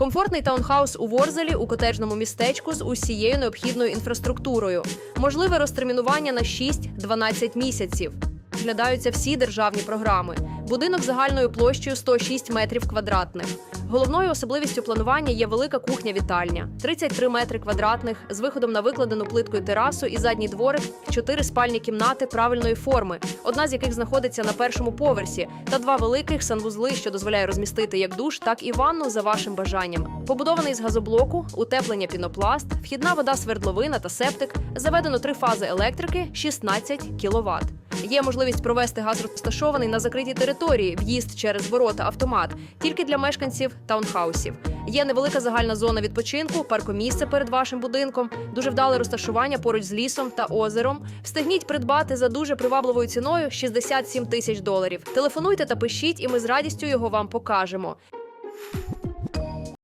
Комфортний таунхаус у Ворзелі у котеджному містечку з усією необхідною інфраструктурою. Можливе розтермінування на 6-12 місяців. Розглядаються всі державні програми. Будинок загальною площею 106 метрів квадратних. Головною особливістю планування є велика кухня-вітальня, 33 метри квадратних з виходом на викладену плиткою терасу і задній дворик, чотири спальні кімнати правильної форми, одна з яких знаходиться на першому поверсі, та два великих санвузли, що дозволяє розмістити як душ, так і ванну за вашим бажанням. Побудований з газоблоку, утеплення пінопласт, вхідна вода свердловина та септик, заведено три фази електрики, 16 кВт. Є можливість провести газ розташований на закритій території, в'їзд через ворота автомат, тільки для мешканців таунхаусів. Є невелика загальна зона відпочинку, паркомісце перед вашим будинком, дуже вдале розташування поруч з лісом та озером. Встигніть придбати за дуже привабливою ціною 67 тисяч доларів. Телефонуйте та пишіть, і ми з радістю його вам покажемо.